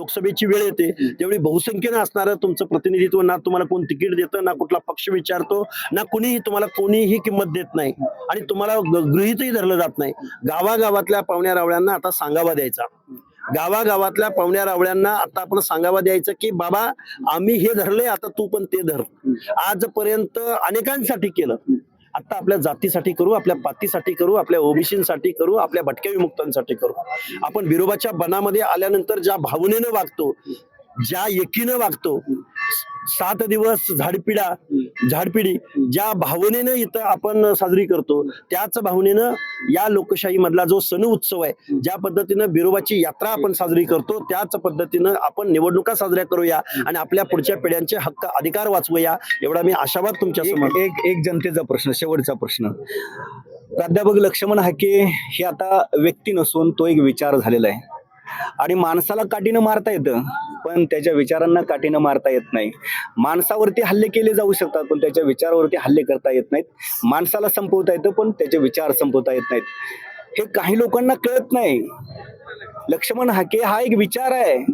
लोकसभेची वेळ येते. त्यावेळी बहुसंख्येनं असणारं तुमचं प्रतिनिधित्व ना तुम्हाला कोण तिकीट देतं ना कुठला पक्ष विचारतो ना कुणीही तुम्हाला कोणीही किंमत देत नाही. आणि तुम्हाला गृहीतही धरलं जात नाही. गावागावातल्या पाहुण्या रावळ्यांना आता सांगावा द्यायचा. गावागावातल्या पाहुण्या रावळ्यांना आता आपण सांगावा द्यायचं की बाबा आम्ही हे धरले आता तू पण ते धर. आजपर्यंत अनेकांसाठी केलं. आता आपल्या जातीसाठी करू आपल्या पातीसाठी करू आपल्या ओबीसीसाठी करू आपल्या भटक्या विमुक्तांसाठी करू. आपण बिरोबाच्या बनामध्ये आल्यानंतर ज्या भावनेनं वागतो ज्या एकीनं वागतो सात दिवस झाडपिडा झाडपिडी ज्या भावनेनं इथं आपण साजरी करतो त्याच भावनेनं या लोकशाही मधला जो सण उत्सव आहे ज्या पद्धतीनं बिरोबाची यात्रा आपण साजरी करतो त्याच पद्धतीनं आपण निवडणुका साजऱ्या करूया आणि आपल्या पुढच्या पिढ्यांचे हक्क अधिकार वाचवूया एवढा मी आशावाद तुमच्यासमोर एक एक एक जनतेचा प्रश्न शेवटचा प्रश्न. प्राध्यापक लक्ष्मण हाके हे आता व्यक्ती नसून तो एक विचार झालेला आहे. आणि माणसाला काठीनं मारता येतं पण त्याच्या विचारांना काठीनं मारता येत नाही. माणसावरती हल्ले केले जाऊ शकतात पण त्याच्या विचारावरती हल्ले करता येत नाहीत. माणसाला संपवता येतं पण त्याचे विचार संपवता येत नाहीत. हे काही लोकांना कळत नाही. लक्ष्मण हाके हा एक विचार आहे.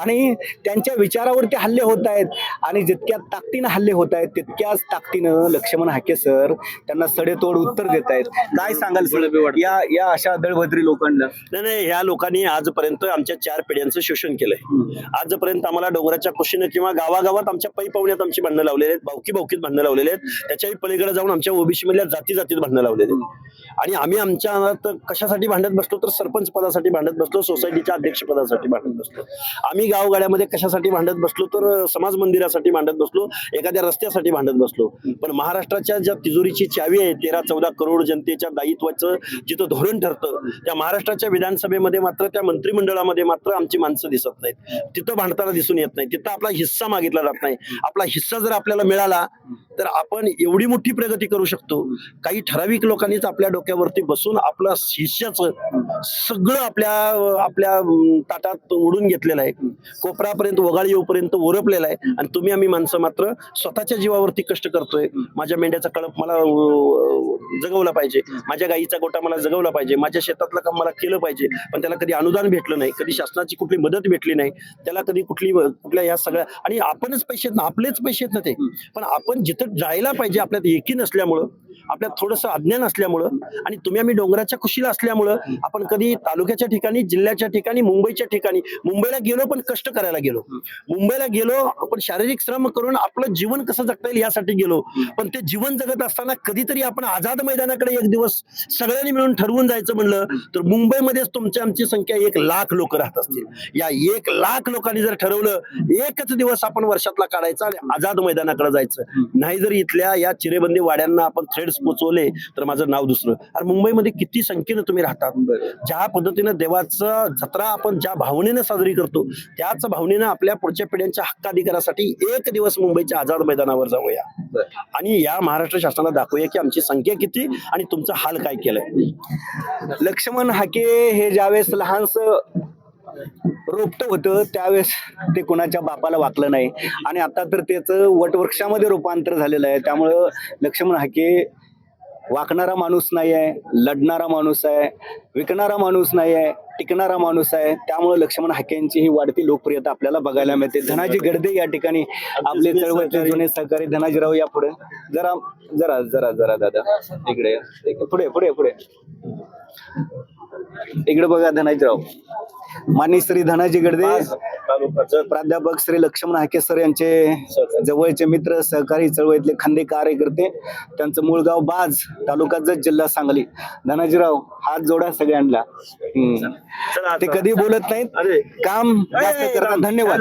आणि त्यांच्या विचारावरती हल्ले होत आहेत. आणि जितक्या ताकदीनं हल्ले होत आहेत तितक्याच ताकदीनं लक्ष्मण हाके सर त्यांना सडेतोड उत्तर देत आहेत. काय सांगाल सर? या या अशा दळभद्री लोकांना? नाही नाही ह्या लोकांनी आजपर्यंत आमच्या चार पिढ्यांचं शोषण केलंय. आजपर्यंत आम्हाला डोंगराच्या कुशीनं किंवा गावागावात आमच्या पै पाहुण्यात आमची भांडणं लावलेली आहेत भावकी भावकीत भांडणं लावलेले आहेत. त्याच्याही पलीकडे जाऊन आमच्या ओबीसी मधल्या जाती जातीत भांडणं लावलेले आहेत. आणि आम्ही आमच्या अंगात कशासाठी भांडत बसलो तर सरपंच पदासाठी भांडत बसलो सोसायटीच्या अध्यक्ष पदासाठी भांडत बसलो. आम्ही गावगाड्यामध्ये कशासाठी भांडत बसलो तर समाज मंदिरासाठी भांडत बसलो एखाद्या रस्त्यासाठी भांडत बसलो. पण महाराष्ट्राच्या ज्या तिजोरीची चावी आहे तेरा चौदा करोड जनतेच्या दायित्वाचं जिथं धोरण ठरतं त्या महाराष्ट्राच्या विधानसभेमध्ये मात्र त्या मंत्रिमंडळामध्ये मात्र आमची माणसं दिसत नाहीत. तिथं भांडताना दिसून येत नाही. तिथं आपला हिस्सा मागितला जात नाही. आपला हिस्सा जर आपल्याला मिळाला तर आपण एवढी मोठी प्रगती करू शकतो. काही ठराविक लोकांनीच आपल्या डोक्यावरती बसून आपला हिश्श्याचं सगळं आपल्या आपल्या ताटात ओढून घेतलेलं आहे. कोपरापर्यंत वगाळ येऊपर्यंत ओरपलेला आहे. आणि तुम्ही आम्ही माणसं मात्र स्वतःच्या जीवावरती कष्ट करतोय. माझ्या मेंढ्याचा कळप मला जगवला पाहिजे. माझ्या गाईचा गोटा मला जगवला पाहिजे. माझ्या शेतातलं काम मला केलं पाहिजे. पण त्याला कधी अनुदान भेटलं नाही. कधी शासनाची कुठली मदत भेटली नाही. त्याला कधी कुठली कुठल्या या सगळ्या आणि आपणच पैसे ना आपलेच पैसे आहेत ना ते. पण आपण जिथं जायला पाहिजे आपल्यात एकी नसल्यामुळं आपल्यात थोडंसं अज्ञान असल्यामुळं आणि तुम्ही आम्ही डोंगराच्या कुशीला असल्यामुळं आपण कधी तालुक्याच्या ठिकाणी जिल्ह्याच्या ठिकाणी मुंबईच्या ठिकाणी मुंबईला गेलो पण कष्ट करायला गेलो. मुंबईला गेलो आपण शारीरिक श्रम करून आपलं जीवन कसं जगता येईल यासाठी गेलो. पण ते जीवन जगत असताना कधीतरी आपण आझाद मैदानाकडे एक दिवस सगळ्यांनी मिळून ठरवून जायचं म्हणलं तर मुंबईमध्येच तुमची आमची संख्या एक लाख लोक राहत असतील. या एक लाख लोकांनी जर ठरवलं एकच दिवस आपण वर्षातला काढायचा आणि आझाद मैदानाकडे जायचं. नाही जर इथल्या या चिरेबंदी वाड्यांना आपण थ्रेड्स पोचवले तर माझं नाव दुसरं. अरे मुंबईमध्ये किती संख्येनं तुम्ही राहतात? ज्या पद्धतीनं देवाचं जत्रा आपण ज्या भावनेनं साजरी करतो त्याच भावनेनं आपल्या पुढच्या पिढ्यांच्या हक्काधिकारासाठी एक दिवस मुंबईच्या आझाद मैदानावर जाऊया. आणि या महाराष्ट्र शासनाला दाखवूया की आमची संख्या किती आणि तुमचा हाल काय केलंय. लक्ष्मण हाके हे ज्यावेळेस लहानस रोपट होतं त्यावेळेस ते कोणाच्या बापाला वाकलं नाही. आणि आता तर त्याचं वटवृक्षामध्ये रूपांतर झालेलं आहे. त्यामुळं लक्ष्मण हाके वाकणारा माणूस नाही आहे लढणारा माणूस आहे विकणारा माणूस नाही आहे टिकणारा माणूस आहे. त्यामुळे लक्ष्मण हाकेंची ही वाढती लोकप्रियता आपल्याला बघायला मिळते. धनाजी गडदे या ठिकाणी आपले चळवळीचे जुने सहकारी धनाजीराव या पुढे. जरा जरा जरा जरा दादा. इकडे. पुढे पुढे पुढे. इकडे बघा धनाजीराव माननीय श्री धनाजी गडदे. प्राध्यापक श्री लक्ष्मण हाके सर यांचे जवळचे मित्र सहकारी चळवळीतले खंदे कार्यकर्ते त्यांचं मूळ गाव बाज तालुका जत जिल्हा सांगली. धनाजीराव हात जोडा सगळ्यांना. ते कधी बोलत नाहीत? अरे. काम जास्त करतात. धन्यवाद.